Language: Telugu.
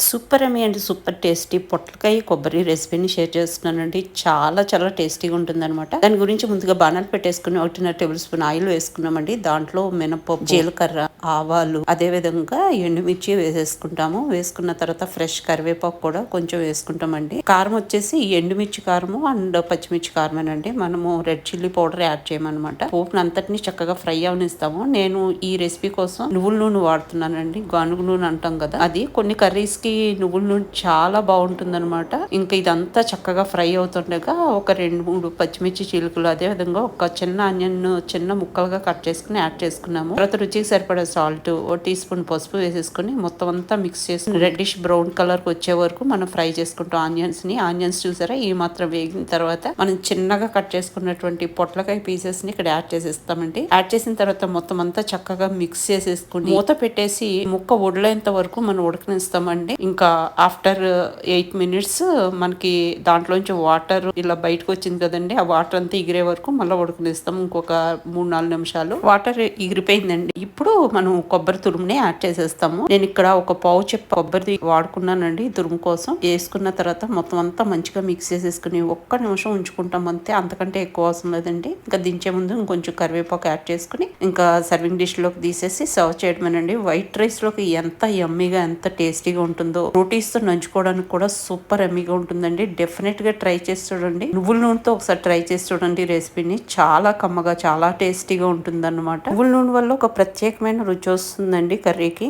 సూపర్ అమీ అండ్. సూపర్ టేస్టీ పొట్లకాయ కొబ్బరి రెసిపీని షేర్ చేస్తున్నానండి. చాలా చాలా టేస్టీగా ఉంటుందన్నమాట. దాని గురించి ముందుగా బాణాలు పెట్టేసుకుని ఒకటిన్నర టేబుల్ స్పూన్ ఆయిల్ వేసుకున్నామండి. దాంట్లో మినపప్పు జీలకర్ర ఆవాలు అదే విధంగా ఎండుమిర్చి వేసేసుకుంటాము. వేసుకున్న తర్వాత ఫ్రెష్ కరివేపాకు కూడా కొంచెం వేసుకుంటామండి. కారం వచ్చేసి ఎండుమిర్చి కారము అండ్ పచ్చిమిర్చి కారమేనండి. మనము రెడ్ చిల్లీ పౌడర్ యాడ్ చేయమన్నమాట. పోపును అంతటిని చక్కగా ఫ్రై అవనిస్తాము. నేను ఈ రెసిపీ కోసం నువ్వుల నూనె వాడుతున్నానండి. గానుగు నూనె అంటాం కదా అది. కొన్ని కర్రీస్ కి నువ్వుల నూనె చాలా బాగుంటుంది అనమాట ఇంకా ఇదంతా చక్కగా ఫ్రై అవుతుండగా ఒక రెండు మూడు పచ్చిమిర్చి చీలుకలు అదే విధంగా ఒక చిన్న ఆనియన్ చిన్న ముక్కలుగా కట్ చేసుకుని యాడ్ చేసుకున్నాము. తర్వాత రుచికి సరిపడే సాల్ట్ ఓ టీ స్పూన్ పసుపు వేసేసుకుని మొత్తం అంతా మిక్స్ చేసి రెడ్డిష్ బ్రౌన్ కలర్ వచ్చే వరకు మనం ఫ్రై చేసుకుంటాం ఆనియన్స్ని. ఆనియన్స్ చూసారా? ఈ మాత్రం వేగిన తర్వాత మనం చిన్నగా కట్ చేసుకున్నటువంటి పొట్లకాయ పీసెస్ని ఇక్కడ యాడ్ చేసేస్తామండి. యాడ్ చేసిన తర్వాత మొత్తం అంతా చక్కగా మిక్స్ చేసేసుకుని మూత పెట్టేసి ముక్క ఉడలేంత వరకు మనం ఉడకనిస్తామండి. ఇంకా ఆఫ్టర్ ఎయిట్ మినిట్స్ మనకి దాంట్లోంచి వాటర్ ఇలా బయటకు వచ్చింది కదండి ఆ వాటర్ అంతా ఎగిరే వరకు మళ్ళీ ఉడకనిస్తాం ఇంకొక మూడు నాలుగు నిమిషాలు. వాటర్ ఎగిరిపోయిందండి ఇప్పుడు మనం కొబ్బరి తురుముని యాడ్ చేసేస్తాము. నేను ఇక్కడ ఒక పావు చెప్ప కొబ్బరి వాడుకున్నానండి తురుము కోసం. వేసుకున్న తర్వాత మొత్తం అంతా మంచిగా మిక్స్ చేసేసుకుని ఒక్క నిమిషం ఉంచుకుంటాం అంతే. అంతకంటే ఎక్కువ అవసరం లేదండి. ఇంకా దించే ముందు ఇంకొంచెం కరివేపాకు యాడ్ చేసుకుని ఇంకా సర్వింగ్ డిష్లోకి తీసేసి సర్వ్ చేయడమేనండి. వైట్ రైస్లోకి ఎంత యమ్మీగా ఎంత టేస్టీగా ఉంటుంది రోటీస్తో నంచుకోవడానికి కూడా సూపర్ ఎమ్మిగా ఉంటుందండి. డెఫినెట్గా ట్రై చేసి చూడండి. నువ్వుల నూనెతో ఒకసారి ట్రై చేసి చూడండి రెసిపీని. చాలా కమ్మగా చాలా టేస్టీగా ఉంటుంది అనమాట నువ్వుల నూనె వల్ల ఒక ప్రత్యేకమైన రుచి వస్తుందండి కర్రీకి.